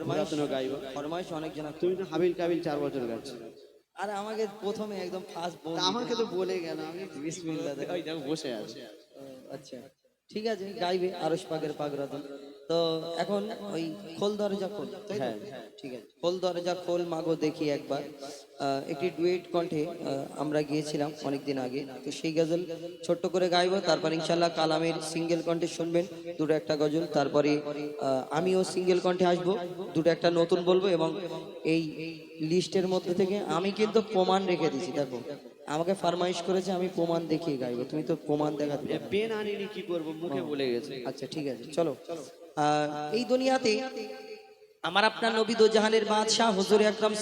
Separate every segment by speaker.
Speaker 1: পুরাতন গাইব।
Speaker 2: ফরমাইশ অনেক জন
Speaker 1: তুমি তো হাবিল কাবিল চার বছর গাচ্ছো
Speaker 2: আর আমাকে প্রথমে একদম ফার্স্ট বল
Speaker 1: আমাকে তো বলে গেল আমি
Speaker 2: বিসমিল্লাহ
Speaker 1: ওই দেখো বসে আছে।
Speaker 2: আচ্ছা। ঠিক আছে গাইবে আরস পাকের পাগরাতন তো এখন ওই খোল দরজা খোল তো?
Speaker 1: হ্যাঁ।
Speaker 2: ঠিক আছে। খোল দরজা খোল মাগো দেখি একবার। একটি ডুয়েট কণ্ঠে আমরা গিয়েছিলাম অনেকদিন আগে। তো সেই গজল ছোট্ট করে গাইবো তারপর ইনশাল্লাহ কালামের সিঙ্গেল কণ্ঠে শুনবেন দুটো একটা গজল তারপরে আমিও সিঙ্গেল কণ্ঠে আসব দুটো একটা নতুন বলব এবং এই লিস্টের মধ্যে থেকে আমি কিন্তু প্রমাণ রেখে দিয়েছি দেখো। আমাকে ফারমাইশ করেছে আমি প্রমাণ দেখিয়ে গাইবো। তুমি তো প্রমাণ দেখাতে
Speaker 1: পেন আনিনি কি করব? মুখে বলে গেছে।
Speaker 2: আচ্ছা ঠিক আছে চলো। আহ, এই দুনিয়াতে আমার আপনার নবী দো জাহানের বাদশাহ হুজুর আকরাম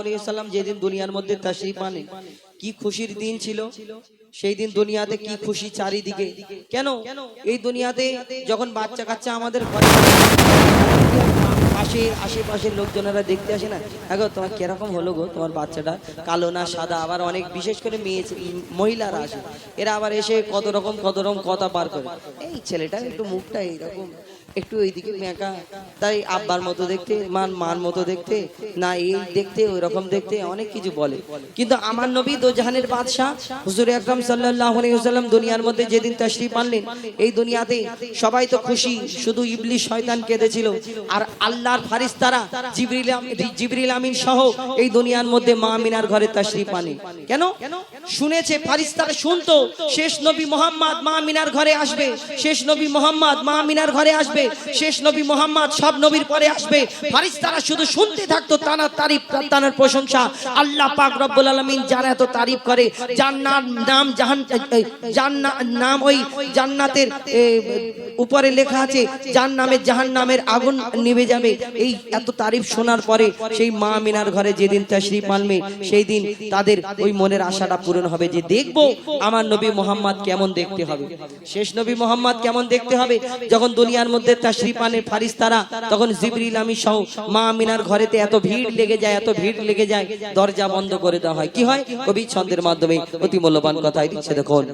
Speaker 2: আলাইহি সাল্লাম যেদিন দুনিয়ার মধ্যে তাশরীফ আনে কি খুশির দিন ছিল? সেই দিন দুনিয়াতে কি খুশি চারিদিকে? কেন? এই দুনিয়াতে যখন বাচ্চা কাচ্চা আমাদের ঘরে পাশের আশেপাশের লোকজনেরা দেখতে আসে না দেখো তোমার কীরকম হলো গো? তোমার বাচ্চাটা কালো না সাদা? আবার অনেক বিশেষ করে মেয়ে, মহিলারা আসে, এরা আবার এসে কত রকম কত রকম কথা বার করে, এই ছেলেটা একটু মুখটা এইরকম একটু এইদিকে মেঁকা তাই আব্বার মতো দেখতে, মান মান মতো দেখতে না এই দেখতে ওই রকম দেখতে অনেক কিছু বলে। কিন্তু আমার নবী দোজাহানের বাদশাহ, হুজুর আকরাম সাল্লাল্লাহু আলাইহি ওয়াসাল্লাম দুনিয়ার মধ্যে যেদিন তাশরীফ আনলেন, এই দুনিয়াতে সবাই তো খুশি, শুধু ইবলিশ শয়তান কেঁদেছিল। আর আল্লাহর ফারিস্তারা, জিবরিল জিবরিল আমিন সহ এই দুনিয়ার মধ্যে মা আমিনার ঘরে তাশরীফ আনে। কেন? শুনেছে ফারিস্তারা শুনতো, শেষ নবী মোহাম্মদ মা আমিনার ঘরে আসবে, শেষ নবী মোহাম্মদ মা আমিনার ঘরে আসবে। শেষ নবী মোহাম্মদ সব নবীর পরে আসবে। ফারিস্তারা শুধু শুনতে থাকতো তানার তারিফ তানার প্রশংসা। আল্লাহ পাক রব্বুল আলামিন যারা এত তারিফ করে জান্নার নাম জাহান নাম ওই জান্নাতের উপরে লেখা আছে, যার নামে জাহান নামের আগুন নিভে যাবে। এই এত তারিফ শোনার পরে সেই মা মিনার ঘরে যেদিন তাশরীফ আনবে, সেই দিন তাদের ওই মনের আশাটা পূরণ হবে যে দেখব আমার নবী মোহাম্মদ কেমন দেখতে হবে। শেষ নবী মোহাম্মদ কেমন দেখতে হবে? যখন দুনিয়ার মধ্যে তাশরীফ আনে ফারিস্তারা, তখন জিবরিল আমি সহ মা আমিনার ঘরেতে এত ভিড় লেগে যায়, এত ভিড় লেগে যায়, দরজা বন্ধ করে দেওয়া হয়। কি হয়? কবি ছন্দের মাধ্যমে অতি মূল্যবান কথাই দিচ্ছে দেখুন।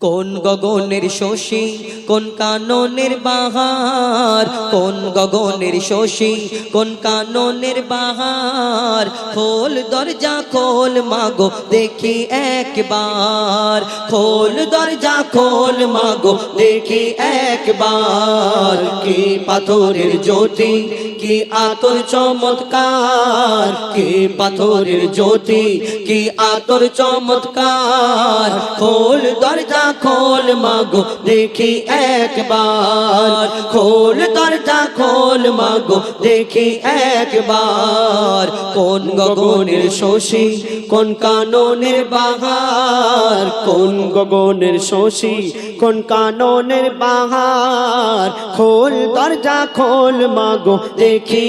Speaker 2: কোন গগনের শশী, কোন কাননের বাহার? কোন গগনের শশী, কোন কাননের বাহার? খোল দরজা খোল মাগো, দেখি একবার। খোল দরজা খোল মাগো, দেখি একবার। কি পাথরের জ্যোতি, কি আতর চমৎকার? কি পাথরের জ্যোতি, কি আতর চমৎকার? খোল দরজা খোল মাগো, দেখি একবার। খোল দরজা, খোল মাগো, দেখি একবার। কোন গগনের শশী, কোন কাননের বাহার?
Speaker 1: কোন গগনের শশী, কোন কাননের বাহার? খোল দরজা, খোল মাগো, দেখি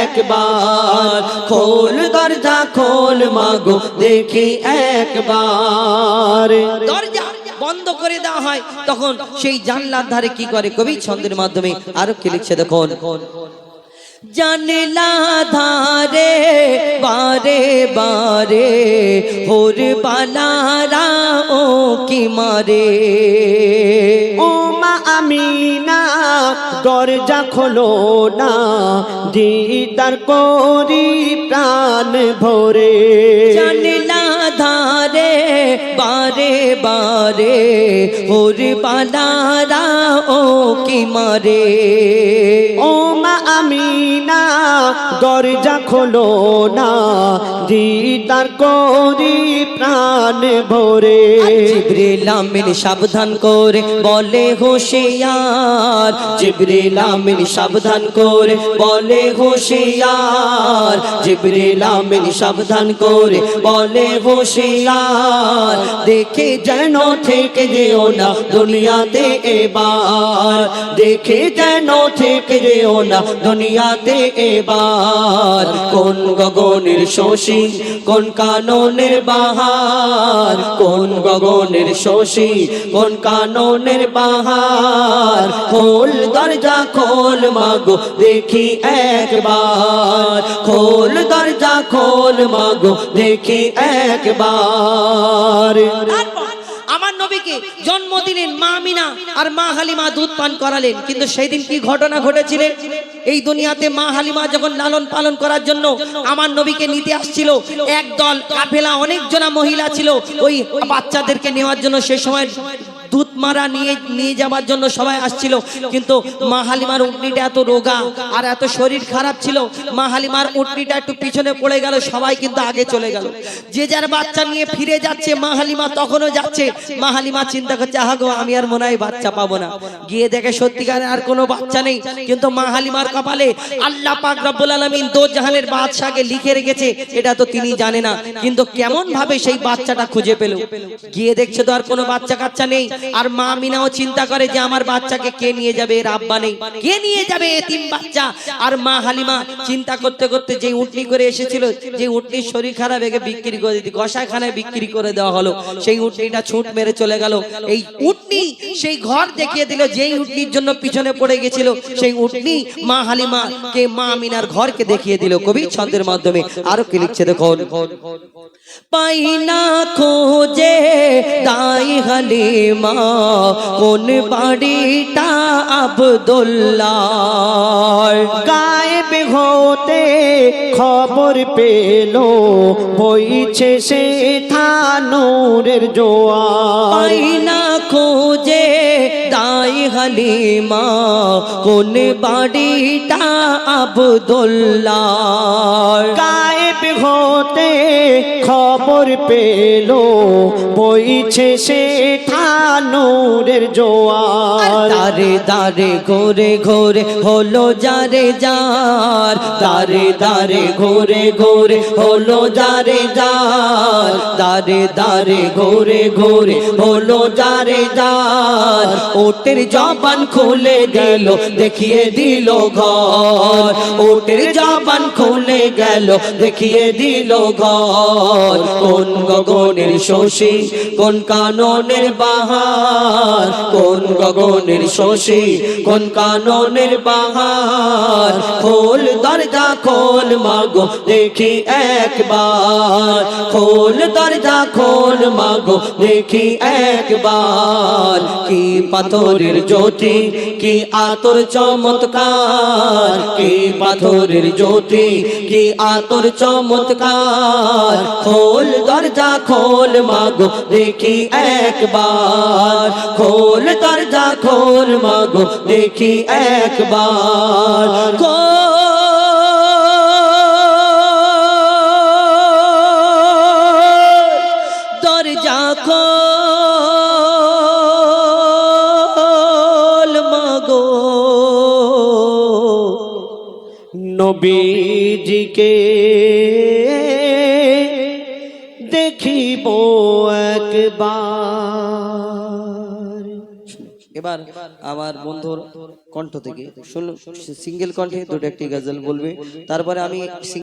Speaker 1: একবার। খোল দরজা, খোল মাগো, দেখি একবার।
Speaker 2: দরজা বন্ধ করে দেওয়া হয় তখন সেই জানলার ধারে কি করে কবি ছন্দের মাধ্যমে আরও কি লিখছে দেখুন। জানলা ধারে বারে বারে হোর বালারা ও কি মারে।
Speaker 1: ও মা আমিনা দরজা খোলো না দিদার করি প্রাণ ভরে।
Speaker 2: জানলা ধারে বারে বারে ওর বালারা ও কি মারে?
Speaker 1: ও দরজা খোলো না, দিদার করি প্রাণ ভরে।
Speaker 2: জিবরিল আমিন সাবধান করে বলে হুঁশিয়ার। জিবরিল আমিন সাবধান করে বলে হুঁশিয়ার। জিবরিল আমিন সাবধান করে বলে হুঁশিয়ার। দেখে যেন থেকে যেও না দুনিয়াতে এবার। দেখে যেন থেকে যেও না দুনিয়াতে এবার। কোন গগনের শশী? কোন কাননের বাহার? কোন গগনের শশী? কোন কাননের বাহার? খোল দরজা খোল মাগো, দেখি একবার। খোল দরজা খোল মাগো, দেখি একবার। নবীকে জন্ম দিলেন মা মিনা আর মা হালিমা দুধ পান করালেন। কিন্তু সেই দিন কি ঘটনা ঘটেছিলেন এই দুনিয়াতে মা হালিমা যখন লালন পালন করার জন্য আমার নবীকে নিতে আসছিল, একদল কাফেলা অনেকজনা মহিলা ছিল, ওই বাচ্চাদেরকে নেওয়ার জন্য সে সময় দুধ মারা নিয়ে নিয়ে যাওয়ার জন্য সবাই আসছিল। কিন্তু মা হালিমার উটনিটা এত রোগা আর এত শরীর খারাপ ছিল, মা হালিমার উটনিটা একটু পিছনে পড়ে গেল, সবাই কিন্তু আগে চলে গেল। যে যার বাচ্চা নিয়ে ফিরে যাচ্ছে, মা হালিমা তখনও যাচ্ছে। মা হালিমা চিন্তা করছে, আহা গো, আমি আর মনে হয় বাচ্চা পাবো না। গিয়ে দেখে সত্যিকার আর কোনো বাচ্চা নেই। কিন্তু মা হালিমার কপালে আল্লাহ পাক রব্বুল আলামিন দো জাহানের বাদশাকে লিখে রেখেছে, এটা তো তিনি জানে না। কিন্তু কেমন ভাবে সেই বাচ্চাটা খুঁজে পেল? গিয়ে দেখছে তো আর কোনো বাচ্চা কাচ্চা নেই। আর মা মিনাও চিন্তা করে যে আমার বাচ্চাকে কে নিয়ে যাবে? এর আব্বা নেই। কে নিয়ে যাবে? এতিম বাচ্চা। আর মা হালিমা চিন্তা করতে করতে যে উটনি করে এসেছিল যে উটনির শরীর খারাপ একে বিক্রি করে দিদি কষাইখানায় বিক্রি করে দেওয়া হলো। সেই উটনিটা ছুট মেরে চলে গেল। এই উটনি সেই ঘর দেখিয়ে দিল, যেই উটনির জন্য পিছনে পড়ে গেছিল, সেই উটনি মা হালিমা কে মা মিনার ঘরকে দেখিয়ে দিল কবি ছন্দের মাধ্যমে। আরও কি লিখছে দেখুন? পাই না খোঁজে তাই হালিমা। কোন বাড়িটা আবদুল্লাহ
Speaker 1: গায়েব হতে খবর পেল, বইছে সে থানুরের
Speaker 2: পাই না খোঁজে তাই হালিমা, কোন বাড়িটা আবদুল্লাহ
Speaker 1: গায়েব হতে খবর পেল, বইছে সে থানুরের জোয়ার।
Speaker 2: দারে দারে ঘোরে ঘোরে হলো যারে যার। দারে দারে ঘোরে ঘোরে হলো যারে যার। দারে দারে ঘোরে ঘোরে হলো যারে যার। ওটের জবান খুলে গেল, দেখিয়ে দিল ঘর। ওটের জবান খুলে গেল দেখিয়ে দিল ঘর। কোন গগনের শশী, কোন কাননের বাহার? কোন গগনের শশী, কোন কাননের বাহার? খোল দরজা, খোল মাগো, দেখি একবার। খোল দরজা, খোল মাগো, দেখি একবার। কি পাথরের জ্যোতি, কি আতর চমৎকার। কি পাথরের জ্যোতি, কি আতর চমৎকার। খোল দরজা খোল মাগো দেখি একবার। খোল দরজা খোল মাগো দেখি একবার। মাগো।
Speaker 1: নবীজিকে দেখিব একবার।
Speaker 2: এবার আমার বন্ধুর কণ্ঠ থেকে, শুনুন সিঙ্গেল কণ্ঠে দুটো একটি গজল বলবে। তারপরে আমি